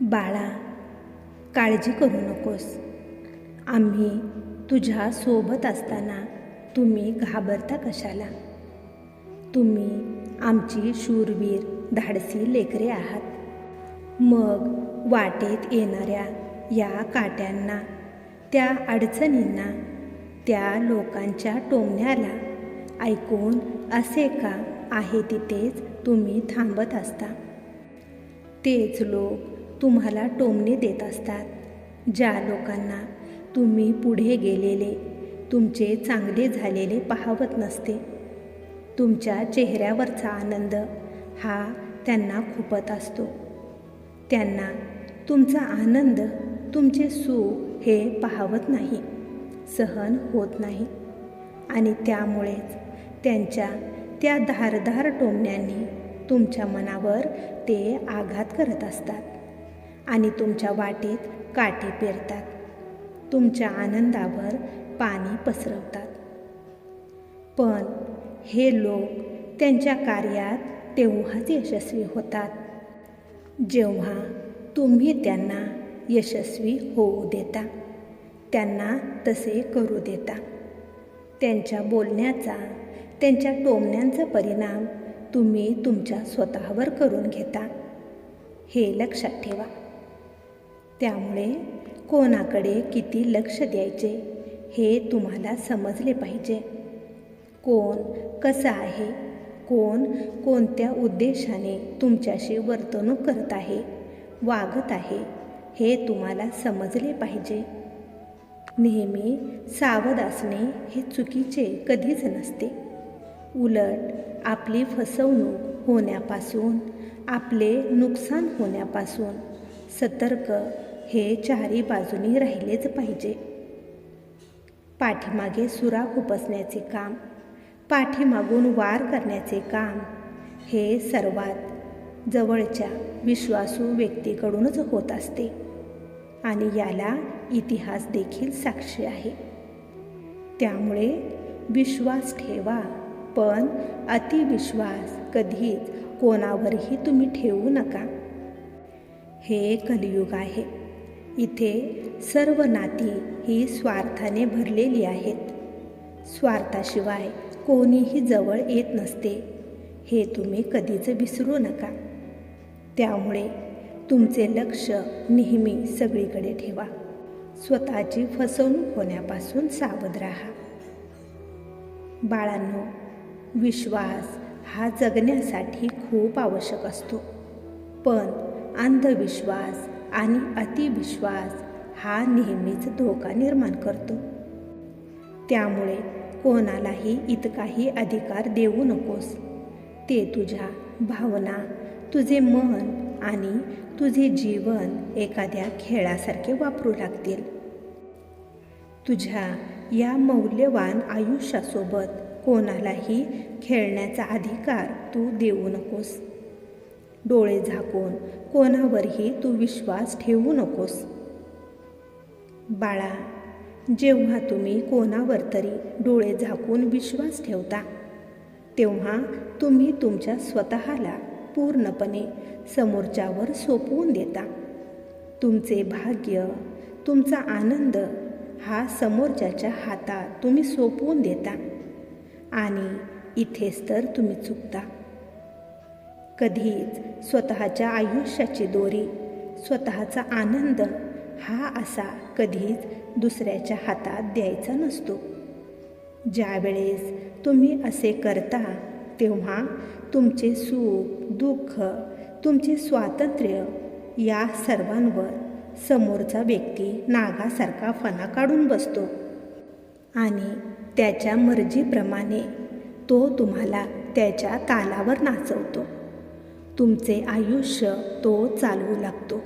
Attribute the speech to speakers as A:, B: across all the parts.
A: बाळा काळजी करू नकोस. आम्ही तुझ्या सोबत असताना तुम्ही घाबरता कशाला? तुम्ही आमची शूरवीर धाडसी लेकरे आहात. मग वाटेत येणाऱ्या या काट्यांना त्या अडचणींना त्या लोकांच्या टोमण्याला ऐकून असे का आहे तिथेच तुम्ही थांबत असता? तेच लोक तुम्हाला टोमणे देत असतात. ज्या लोकांना तुम्ही पुढे गेलेले तुमचे चांगले झालेले पाहवत नसते. तुमच्या चेहऱ्यावरचा आनंद हा त्यांना खुपत असतो. त्यांना तुमचा आनंद तुमचे सुख हे पाहवत नाही सहन होत नाही. आणि त्यामुळेच त्यांच्या त्या धारधार टोमण्यांनी तुमच्या मनावर ते आघात करत असतात. आणि तुमच्या वाटेत काटे पेरतात. तुमच्या आनंदावर पाणी पसरवतात. पण हे लोक त्यांच्या कार्यात तेव्हाच यशस्वी होतात. जेव्हा तुम्ही त्यांना यशस्वी होऊ देता त्यांना तसे करू देता. त्यांच्या बोलण्याचा त्यांच्या टोमण्यांचा परिणाम तुम्ही तुमच्या स्वतःवर करून घेता. हे लक्षात ठेवा. त्यामुळे कोणाकडे किती लक्ष द्यायचे हे तुम्हाला समजले पाहिजे. कोण कसं आहे? कोण कोणत्या उद्देशाने तुमच्याशी वर्तणूक करत आहे? वागत आहे? हे तुम्हाला समजले पाहिजे. नेहमी सावध असणे हे चुकीचे कधीच नसते. उलट आपली फसवणूक होण्यापासून आपले नुकसान होण्यापासून सतर्क हे चारी बाजूनी राहिलेच पाहिजे. पाठीमागे सुरा खुपसण्याचे काम पाठीमागून वार करण्याचे काम हे सर्वात जवळच्या विश्वासू व्यक्तीकडूनच होत असते आणि याला इतिहास देखील साक्षी आहे. त्यामुळे विश्वास ठेवा पण अतिविश्वास कधीच कोणावरही तुम्ही ठेवू नका. हे कलियुग आहे. इथे सर्व नाती ही स्वार्थाने भरलेली आहेत. स्वार्थाशिवाय कोणीही जवळ येत नसते. हे तुम्ही कधीच विसरू नका. त्यामुळे तुमचे लक्ष नेहमी सगळीकडे ठेवा. स्वतःची फसवणूक होण्यापासून सावध राहा. बाळांनो विश्वास हा जगण्यासाठी खूप आवश्यक असतो. पण अंधविश्वास आणि अतिविश्वास हा नेहमीच धोका निर्माण करतो. त्यामुळे कोणालाही इतकाही अधिकार देऊ नकोस. ते तुझ्या भावना तुझे मन आणि तुझे जीवन एखाद्या खेळासारखे वापरू लागतील. तुझ्या या मौल्यवान आयुष्यासोबत कोणालाही खेळण्याचा अधिकार तू देऊ नकोस. डोळे झाकून कोणावरही तू विश्वास ठेवू नकोस. बाळा जेव्हा तुम्ही कोणावर तरी डोळे झाकून विश्वास ठेवता तेव्हा तुम्ही तुमच्या स्वतःला पूर्णपणे समोरच्यावर सोपवून देता. तुमचे भाग्य तुमचा आनंद हा समोरच्याच्या हातात तुम्ही सोपवून देता आणि इथेच तर तुम्ही चुकता. कधीच स्वतःच्या आयुष्याची दोरी स्वतःचा आनंद हा असा कधीच दुसऱ्याच्या हातात द्यायचा नसतो. ज्यावेळेस तुम्ही असे करता तेव्हा तुमचे सुख दुःख तुमचे स्वातंत्र्य या सर्वांवर समोरचा व्यक्ती नागासारखा फणा काढून बसतो आणि त्याच्या मर्जीप्रमाणे तो तुम्हाला त्याच्या तालावर नाचवतो. तुमचे आयुष्य तो चालवू लागतो.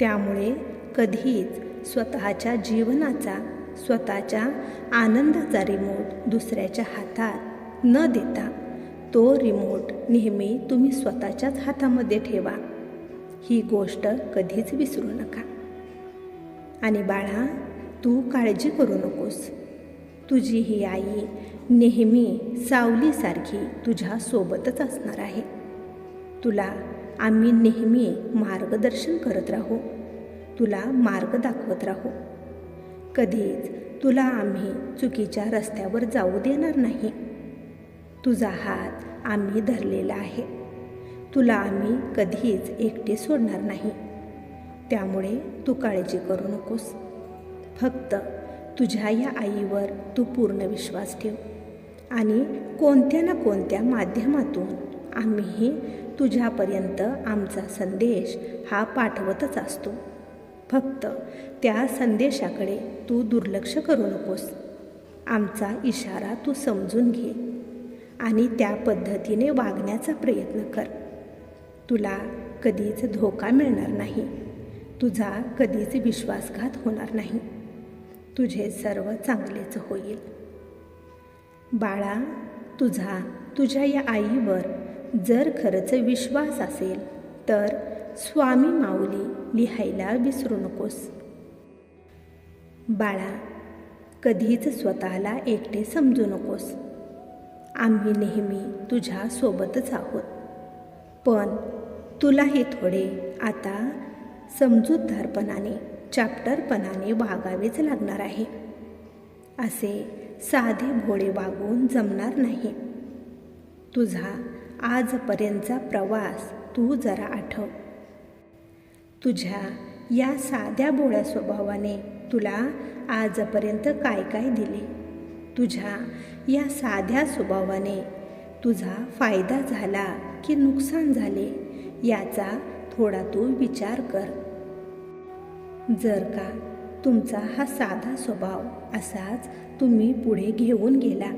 A: त्यामुळे कधीच स्वतःच्या जीवनाचा स्वतःच्या आनंदाचा रिमोट दुसऱ्याच्या हातात न देता तो रिमोट नेहमी तुम्ही स्वतःच्याच हातामध्ये ठेवा. ही गोष्ट कधीच विसरू नका. आणि बाळा तू काळजी करू नकोस. तुझी ही आई नेहमी सावलीसारखी तुझ्यासोबतच असणार आहे. तुला आम्ही नेहमी मार्गदर्शन करत राहू. तुला मार्ग दाखवत राहू. कधीच तुला आम्ही चुकीच्या रस्त्यावर जाऊ देणार नाही. तुझा हात आम्ही धरलेला आहे. तुला आम्ही कधीच एकटे सोडणार नाही. त्यामुळे तू काळजी करू नकोस. फक्त तुझ्या या आईवर तू पूर्ण विश्वास ठेव. आणि कोणत्या ना कोणत्या माध्यमातून आम्हीही तुझ्यापर्यंत आमचा संदेश हा पाठवतच असतो. फक्त त्या संदेशाकडे तू दुर्लक्ष करू नकोस. आमचा इशारा तू समजून घे आणि त्या पद्धतीने वागण्याचा प्रयत्न कर. तुला कधीच धोका मिळणार नाही. तुझा कधीच विश्वासघात होणार नाही. तुझे सर्व चांगलेच होईल. बाळा तुझा तुझ्या या आईवर जर खरंच विश्वास असेल तर स्वामी माऊली लिहायला विसरू नकोस. बाळा कधीच स्वतःला एकटे समजू नकोस. आम्ही नेहमी तुझ्या सोबतच आहोत. पण तुलाही थोडे आता समजूतदारपणाने चॅप्टरपणाने वागावेच लागणार आहे. असे साधे भोळे वागून जमणार नाही. तुझा आजपर्यंतचा प्रवास तू जरा आठव. तुझ्या या साध्या बोळ्या स्वभावाने तुला आजपर्यंत काय काय दिले? तुझ्या या साध्या स्वभावाने तुझा फायदा झाला की नुकसान झाले याचा थोडा तू विचार कर. जर का तुमचा हा साधा स्वभाव असाच तुम्ही पुढे घेऊन गेला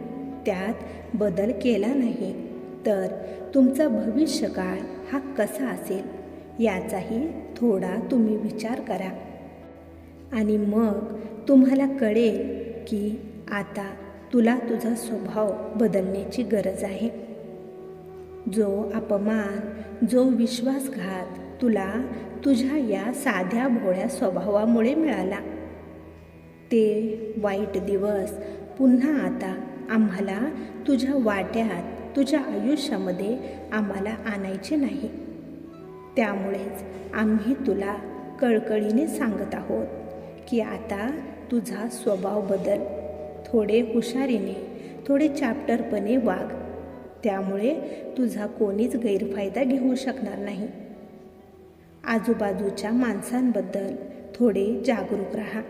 A: त्यात बदल केला नाही. तर तुमचा भविष्यकाळ हा कसा असेल याचाही थोडा तुम्ही विचार करा. आणि मग तुम्हाला कळेल की आता तुला तुझा स्वभाव बदलण्याची गरज आहे. जो अपमान जो विश्वासघात तुला तुझ्या या साध्या भोळ्या स्वभावामुळे मिळाला. ते वाईट दिवस पुन्हा आता आम्हाला तुझ्या वाट्यात तुझ्या आयुष्यामध्ये आम्हाला आणायचे नाही. त्यामुळेच आम्ही तुला कळकळीने सांगत आहोत की आता तुझा स्वभाव बदल. थोडे हुशारीने थोडे चॅप्टरपणे वाग. त्यामुळे तुझा कोणीच गैरफायदा घेऊ शकणार नाही. आजूबाजूच्या माणसांबद्दल थोडे जागरूक राहा.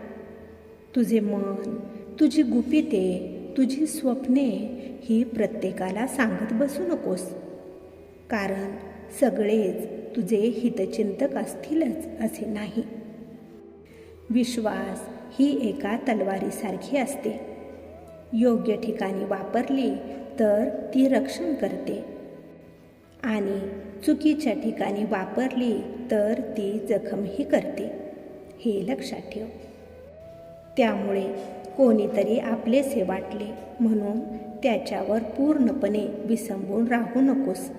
A: तुझे मन तुझी गुपिते तुझी स्वप्ने ही प्रत्येकाला सांगत बसू नकोस. कारण सगळेच तुझे हितचिंतक असतीलच असे नाही. विश्वास ही एका तलवारीसारखी असते. योग्य ठिकाणी वापरली तर ती रक्षण करते. आणि चुकीच्या ठिकाणी वापरली तर ती जखमही करते. हे लक्षात ठेव. त्यामुळे कोणीतरी आपलेसे वाटले. म्हणून त्याच्यावर पूर्णपणे विसंबून राहू नकोस.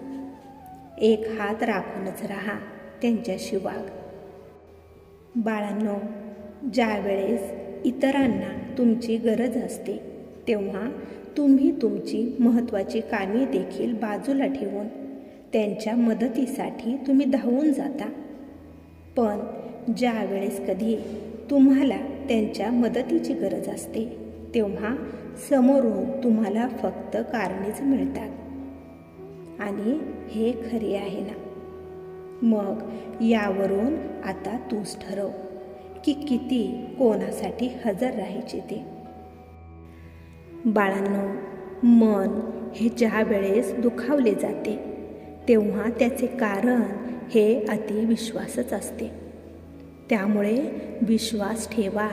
A: एक हात राखूनच राहा त्यांच्याशी वाघ बाळांनो ज्यावेळेस इतरांना तुमची गरज असते तेव्हा तुम्ही तुमची महत्त्वाची कामे देखील बाजूला ठेवून त्यांच्या मदतीसाठी तुम्ही धावून जाता. पण ज्यावेळेस कधी तुम्हाला त्यांच्या मदतीची गरज असते. तेव्हा समोरून तुम्हाला फक्त कारणेच मिळतात. आणि हे खरे आहे ना? मग यावरून आता तूच ठरव की किती कोणासाठी हजर राहायचे ते. बाळांनो मन हे ज्या वेळेस दुखावले जाते तेव्हा त्याचे कारण हे अतिविश्वासच असते. त्यामुळे विश्वास ठेवा.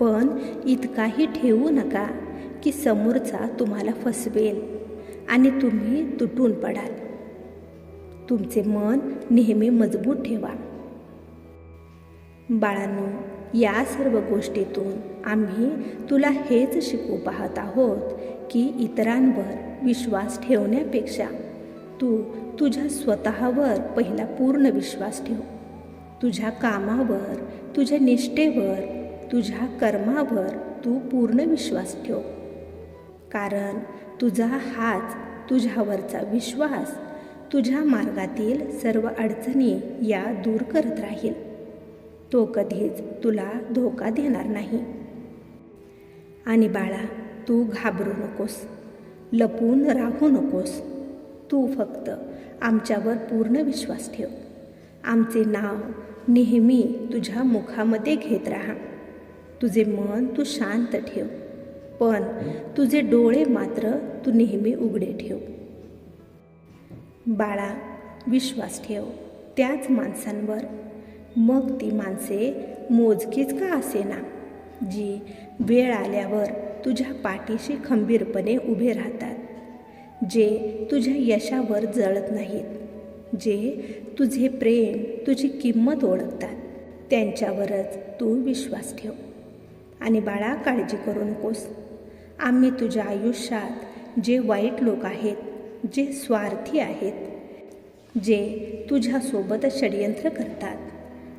A: पण इतकाही ठेवू नका की समोरचा तुम्हाला फसवेल आणि तुम्ही तुटून पडाल. तुमचे मन नेहमी मजबूत ठेवा. बाळांनो या सर्व गोष्टीतून आम्ही तुला हेच शिकू पाहत आहोत की इतरांवर विश्वास ठेवण्यापेक्षा तू तुझ्या स्वतःवर पहिला पूर्ण विश्वास ठेव. तुझ्या कामावर तुझ्या निष्ठेवर तुझ्या कर्मावर तू पूर्ण विश्वास ठेव. कारण तुझा हाच तुझ्यावरचा विश्वास तुझ्या मार्गातील सर्व अडचणी या दूर करत राहील. तो कधीच तुला धोका देणार नाही. आणि बाळा तू घाबरू नकोस. लपून राहू नकोस. तू फक्त आमच्यावर पूर्ण विश्वास ठेव. आमचे नाव नेहमी तुझ्या मुखामध्ये घेत राहा. तुझे मन तू शांत ठेव पण तुझे डोळे मात्र तू नेहमी उघडे ठेव. बाळा विश्वास ठेव त्याच माणसांवर. मग ती माणसे मोजकीच का असेना? जी वेळ आल्यावर तुझ्या पाठीशी खंबीरपणे उभे राहतात जे तुझ्या यशावर जळत नाहीत. जे तुझे प्रेम तुझी किंमत ओळखतात त्यांच्यावरच तू विश्वास ठेव. आणि बाळा काळजी करू नकोस. आम्ही तुझ्या आयुष्यात जे वाईट लोक आहेत जे स्वार्थी आहेत जे तुझ्यासोबत षडयंत्र करतात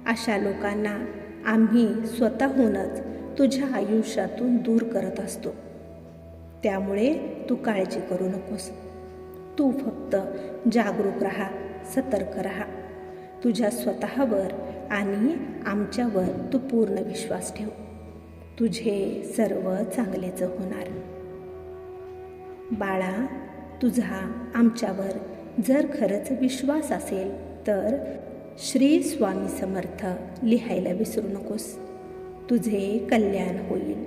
A: अशा लोकांना आम्ही स्वतःहूनच तुझ्या आयुष्यातून दूर करत असतो. त्यामुळे तू काळजी करू नकोस. तू फक्त जागरूक राहा. सतर्क राहा. तुझ्या स्वतःवर आणि आमच्यावर तू पूर्ण विश्वास ठेव. तुझे सर्व चांगलेच होणार. बाळा तुझा आमच्यावर जर खरंच विश्वास असेल तर श्री स्वामी समर्थ लिहायला विसरू नकोस. तुझे कल्याण होईल.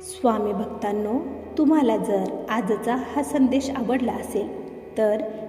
A: स्वामी भक्तांनो तुम्हाला जर आजचा हा संदेश आवडला असेल तर